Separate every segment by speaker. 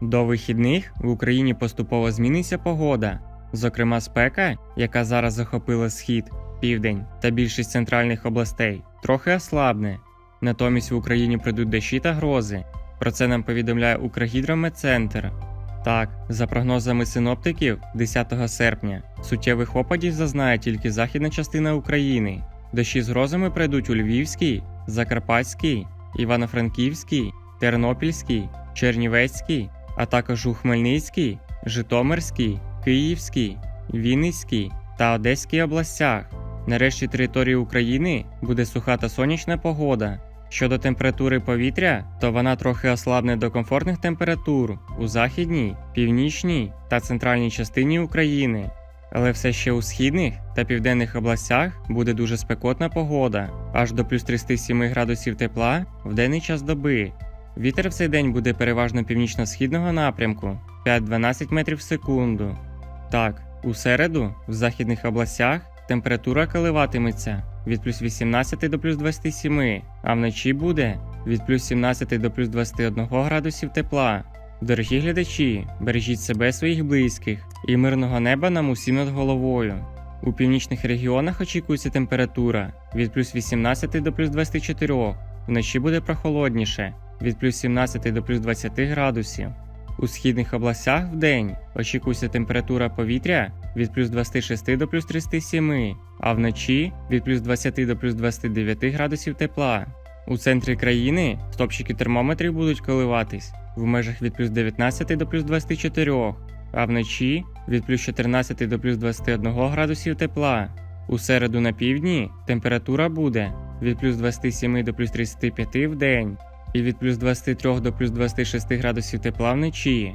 Speaker 1: До вихідних в Україні поступово зміниться погода. Зокрема, спека, яка зараз захопила схід, південь та більшість центральних областей, трохи ослабне. Натомість в Україні прийдуть дощі та грози. Про це нам повідомляє Укргідрометцентр. Так, за прогнозами синоптиків, 10 серпня суттєвих опадів зазнає тільки західна частина України. Дощі з грозами пройдуть у Львівській, Закарпатській, Івано-Франківській, Тернопільській, Чернівецькій, а також у Хмельницькій, Житомирській, Київській, Вінницькій та Одеській областях. На решті території України буде суха та сонячна погода. Щодо температури повітря, то вона трохи ослабне до комфортних температур у західній, північній та центральній частині України. Але все ще у східних та південних областях буде дуже спекотна погода, аж до плюс 37 градусів тепла в денний час доби. Вітер в цей день буде переважно північно-східного напрямку 5-12 метрів в секунду. Так, у середу в західних областях температура коливатиметься від плюс 18 до плюс 27, а вночі буде від плюс 17 до плюс 21 градусів тепла. Дорогі глядачі, бережіть себе своїх близьких і мирного неба нам усім над головою. У північних регіонах очікується температура від плюс 18 до плюс 24, вночі буде прохолодніше від плюс 17 до плюс 20 градусів. У східних областях в день очікується температура повітря від плюс 26 до плюс 37, а вночі від плюс 20 до плюс 29 градусів тепла. У центрі країни стопчики термометрів будуть коливатись в межах від плюс 19 до плюс 24, а вночі від плюс 14 до плюс 21 градусів тепла. У середу на півдні температура буде від плюс 27 до плюс 35 в день і від плюс 23 до плюс 26 градусів тепла вночі.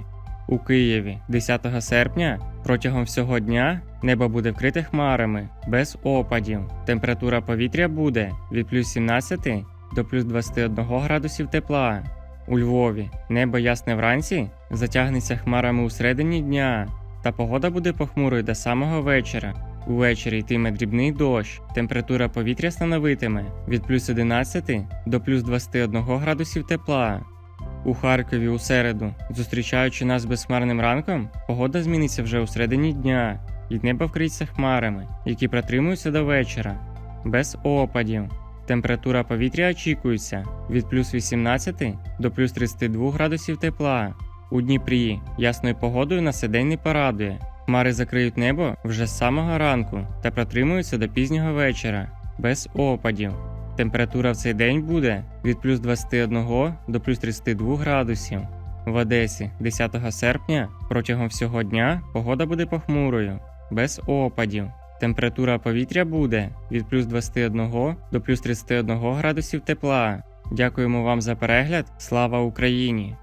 Speaker 1: У Києві 10 серпня протягом всього дня небо буде вкрите хмарами без опадів. Температура повітря буде від плюс 17 до плюс 21 градусів тепла. У Львові небо ясне вранці затягнеться хмарами у середині дня, та погода буде похмурою до самого вечора. Увечері йтиме дрібний дощ, температура повітря становитиме від плюс 11 до плюс 21 градусів тепла. У Харкові у середу, зустрічаючи нас безхмарним ранком, погода зміниться вже у середині дня, і небо вкриється хмарами, які протримуються до вечора, без опадів. Температура повітря очікується від плюс 18 до плюс 32 градусів тепла. У Дніпрі ясною погодою на цей день не порадує. Хмари закриють небо вже з самого ранку та протримуються до пізнього вечора, без опадів. Температура в цей день буде від плюс 21 до плюс 32 градусів. В Одесі 10 серпня протягом всього дня погода буде похмурою, без опадів. Температура повітря буде від плюс 21 до плюс 31 градусів тепла. Дякуємо вам за перегляд. Слава Україні!